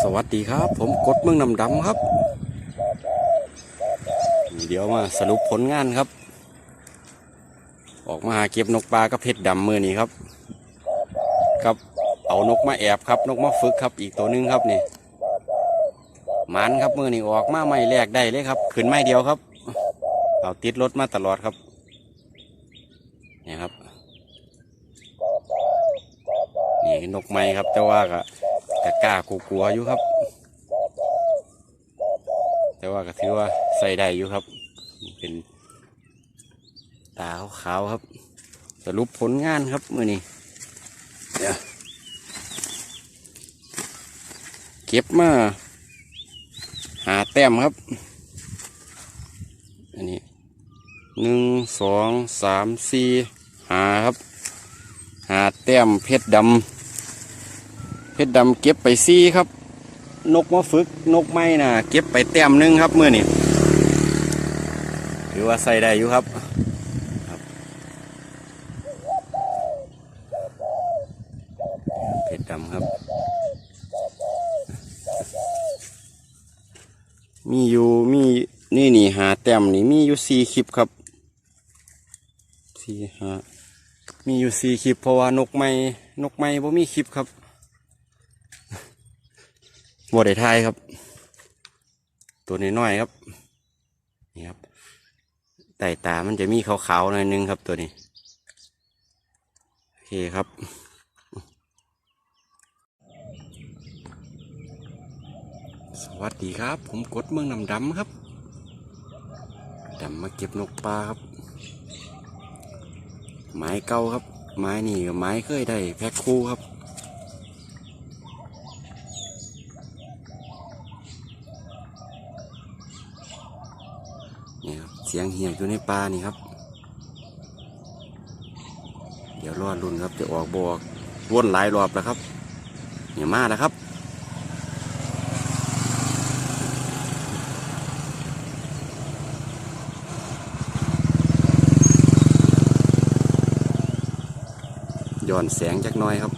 สวัสดีครับ ผมกดเมืองนำดำครับ เดี๋ยวมาสรุปผลงานครับ ออกมาหาเก็บนกปลากับเพชรดำมือนี้ครับครับเอานกมาแอบครับ นกมาฝึกครับ อีกตัวหนึงครับนี่มันครับมือนี้ออกมาไม่แรกได้เลยครับ ขึ้นไม่เดียวครับ เอาติดรถมาตลอดครับ นี่นกไม้ครับ แต่ว่าก็กกล้ากลัวๆอยู่ครับ แต่ว่าก็ถือว่าใส่ได้อยู่ครับ เป็นตาขาวๆครับ สรุปผลงานครับมือนี้เดี๋ยวเก็บมาหาแต้มครับ อันนี้หนึ่งสองสามสี่หาครับ หาแต้มเพชรดำ เพชรดำเก็บไปซี่ครับ นกมาฝึกนกไม้น่ะเก็บไปแต้มนึงครับเมื่อนี่ถือว่าใส่ได้อยู่ครับครับเพชรดำครับ มีอยู่มีนี่นี่หาแต้มนี่มีอยู่สี่คลิปครับสี่หามีอยู่สี่คลิปเพราะว่านกไม้นกไม้บ่มีคลิปครับ บ่ได้ทายครับ ตัวน้อยๆครับ นี่ครับไต่ตามันจะมีขาวๆหน่อยนึงครับตัวนี้ โอเคครับสวัสดีครับ ผมกดเมืองนำดำครับดำมาเก็บนกปลาครับ ไม้เก่าครับ ไม้นี่ก็ไม้เคยได้แพ็คคู่ครับ นี่ครับ เสียงเหี่ยวอยู่ในป่านี่ครับ เดี๋ยวรอดรุ่นครับจะออกบออกวนหลายรอบแล้วครับอย่ามาแล้วครับย้อนแสงจักน้อยครับ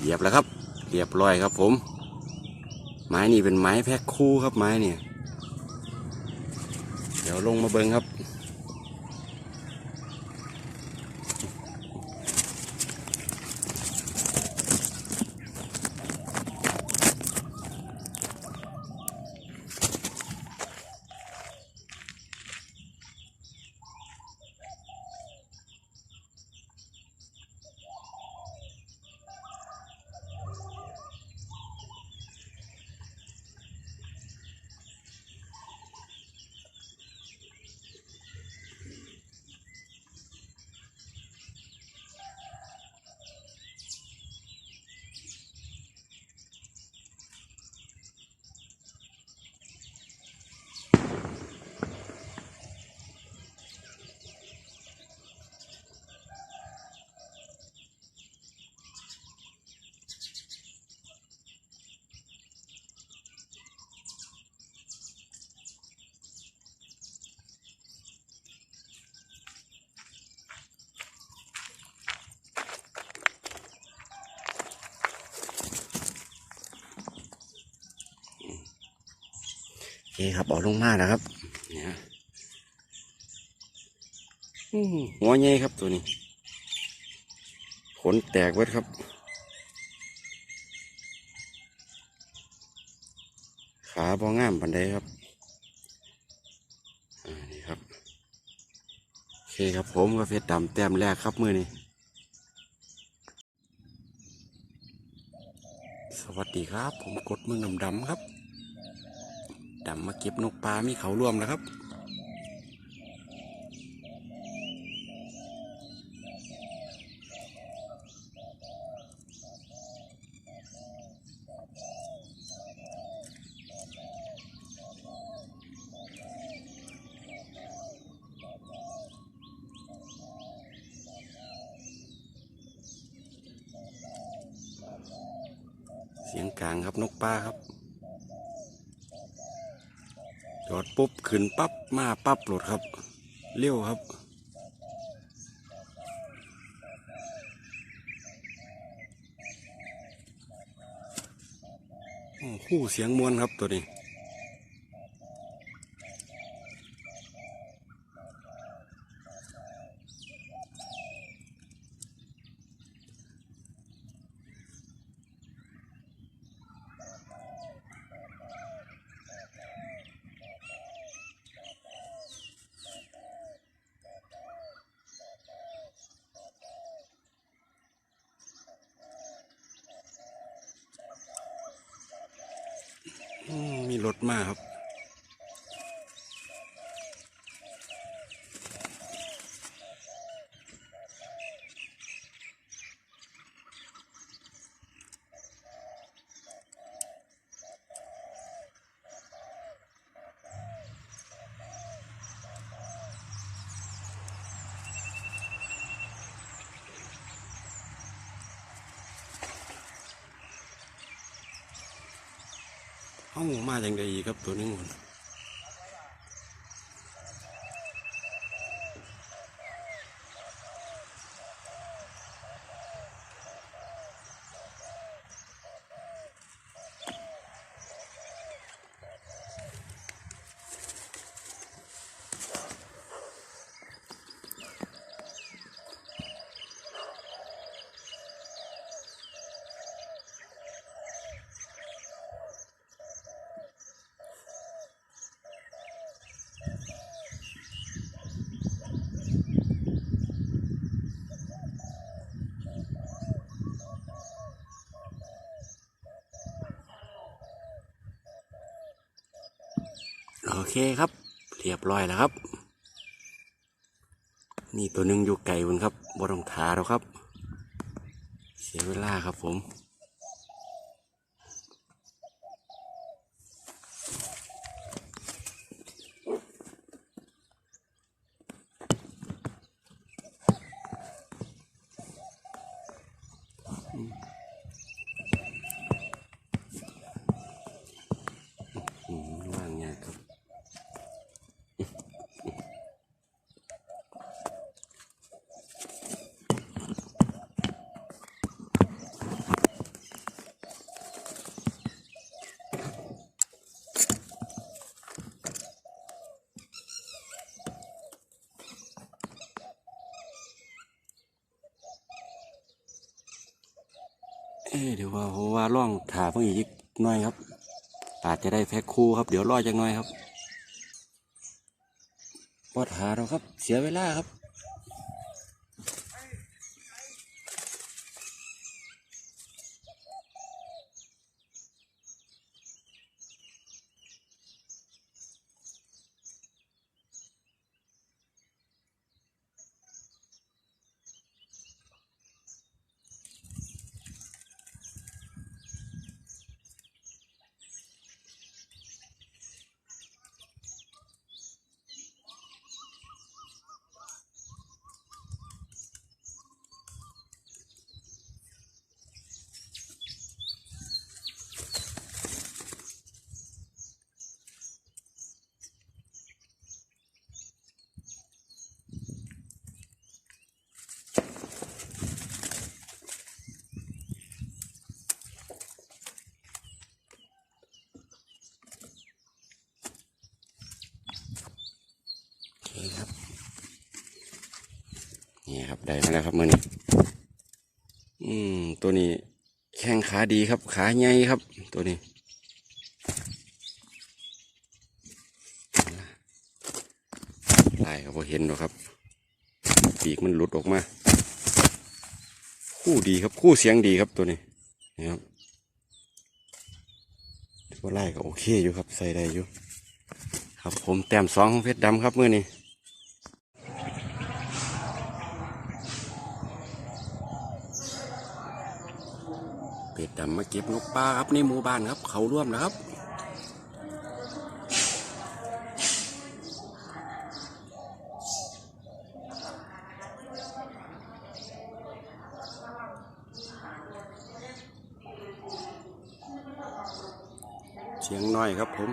เหยียบแล้วครับ เรียบร้อยครับผม ไม้นี่เป็นไม้แพ็คคู่ครับไม้เนี่ย เดี๋ยวลงมาเบิงครับ เคครับเออกลงมาแล้วครับเนี่ยอื้อหือหัวใหญ่ครับตัวนี้ ขนแตกเวดครับ ขาบองามปันไดครับอ่านี่ครับโอเคครับผมกับเพชรดำแต้มแรกครับมือนี้สวัสดีครับ ผมกดเมืองดำดำๆครับ ดำมาเก็บนกปลามีเขาร่วมแล้วครับ จอดปุ๊บขึ้นปั๊บมาปั๊บโหลดครับ เลี้ยวครับ คู่เสียงมวนครับตัวนี้ มีรถมาครับ เอ้ามาจังไดครับตัวนึงพุ่น เคครับ เรียบร้อยแล้วครับ นี่ตัวหนึ่งอยู่ไกลบนครับบ่ต้องทาแล้วครับ เสียเวลาครับผม เดี๋ยวว่าผมว่าล่องถาเพิ่งอีกหน่อยครับอาจจะได้แพ็คคู่ครับ เดี๋ยวรอจังน้อยครับปอดหาเราครับ เสียเวลาครับ ได้มาแล้วครับมือนี้อืมตัวนี้แข้งขาดีครับ ขาใหญ่ครับ ตัวนี้ลายก็พอเห็นหรอกครับ ปีกมันหลุดออกมา คู่ดีครับ คู่เสียงดีครับตัวนี้นี่ครับตัวไล่ก็โอเคอยู่ครับ ใส่ได้อยู่ ครับผมแต้มสองของเพชรดำครับเมื่อนี้ เป็ดดำมาเก็บนกปลาครับในหมู่บ้านครับ เขาร่วมนะครับเสียงน้อยครับผม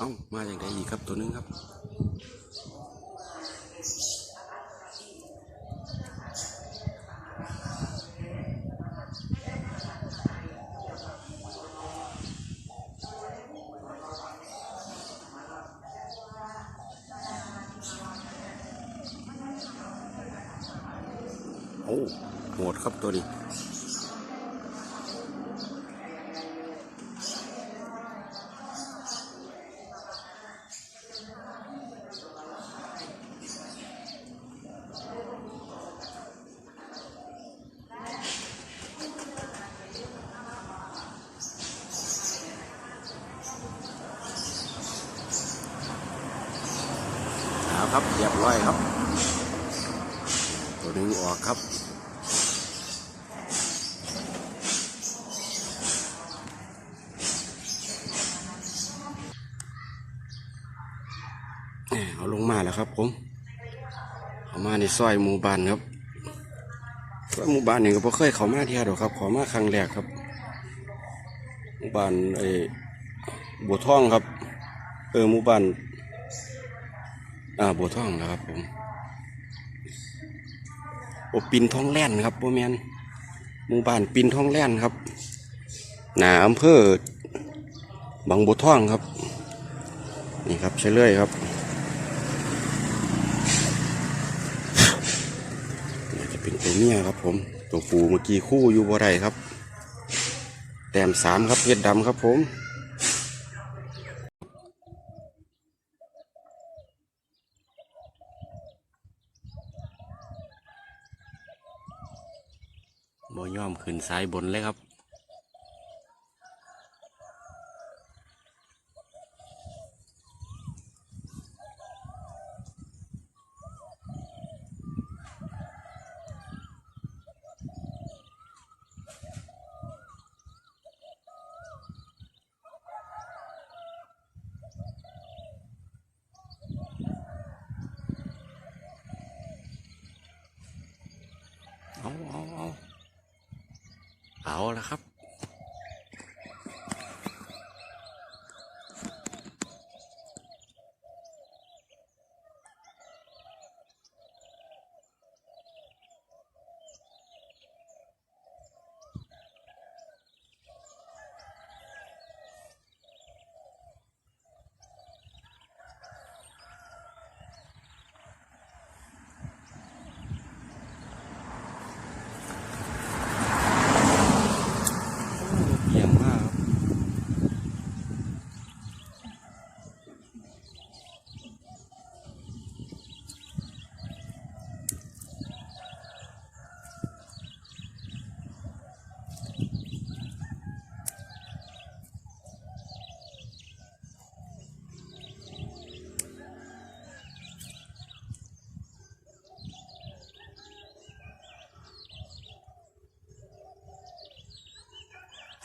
เอ้ามาอย่างไรอีกครับตัวนึงครับ โอ้โหดครับตัวนี้ เอาค รับเรียบร้อยครับ ตัวนึงออกครับแหม่เอาลงมาแล้วครับผมเอามาในซอยหมู่บ้านครับซอยหมู่บ้านนี่ก็บ่เคยเขามาเที่ยวดอกครับเขอมาครั้งแรกครับหมู่บ้านไอ้บัวทองครับ เออหมู่บ้าน อ่าบัวทองนะครับผมโอปินทองแล่นครับโบแมนหมู่บ้านปินทองแล่นครับ หนาอำเภอบางบัวทองครับ นี่ครับใช่เลยครับน่าจะเป็นตัวเมียครับ ผมตัวปูเมื่อกี้คู่อยู่บ่ไรครับ แต้มสามครับเพชรดำครับผม บ่ย่อม ขึ้นซ้ายบนเลยครับ เอาเอาเอา เอาแล้วครับ เยี่ยมมากครับ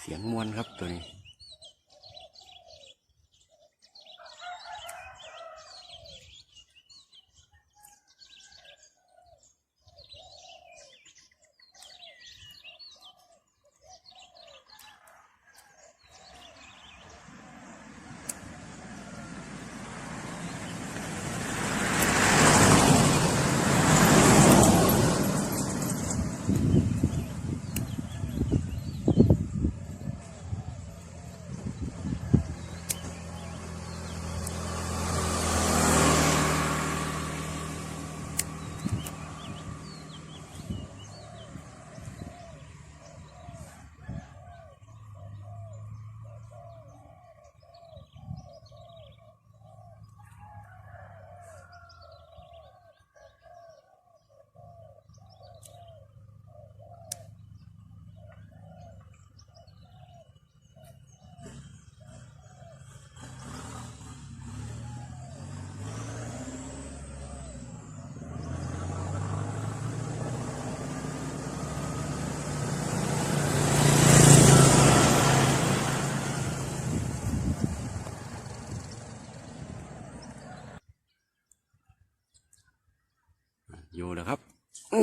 เสียงมวนครับตัวนี้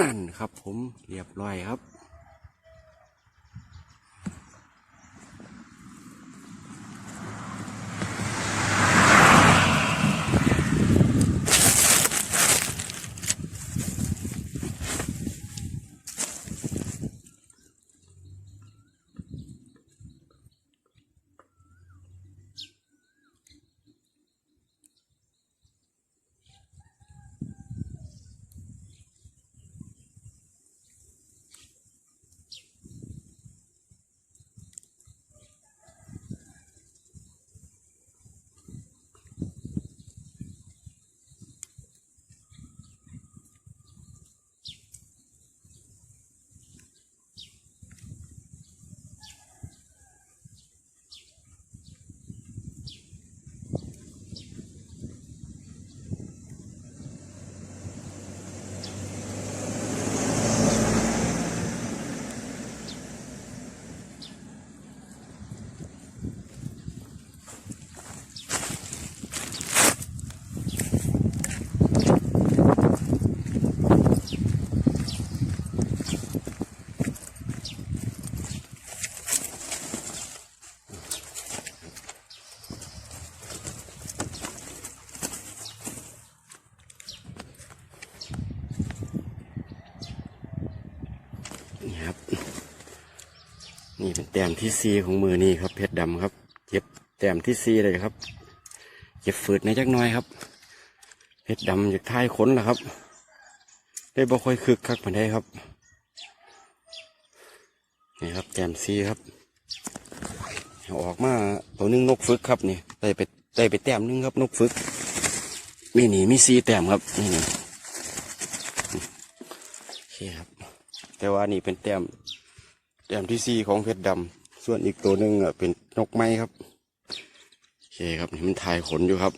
นั่นครับผมเรียบร้อยครับ แต้มที่ซีของมือนี่ครับเพชรดำครับเก็บแต้มที่ซีเลยครับเก็บฝืดในจักน้อยครับเพชรดำจากท้ายขนแหละครับ ได้บ่ค่อยคึกคักมาได้ครับนี่ครับแต้มซีครับออกมาตัวนึงนกฝึกครับนี่ได้ไปได้ไปแต้มนึงครับนกฝึก มีหนีมีซีแต้มครับนี่นี่โอเคครับ แต่ว่านี่เป็นแต้ม แต้มที่สี่ของเพชรดำส่วนอีกตัวหนึ่งอะเป็นนกไม้ครับโอเคครับนี่มันถ่ายขนอยู่ครับ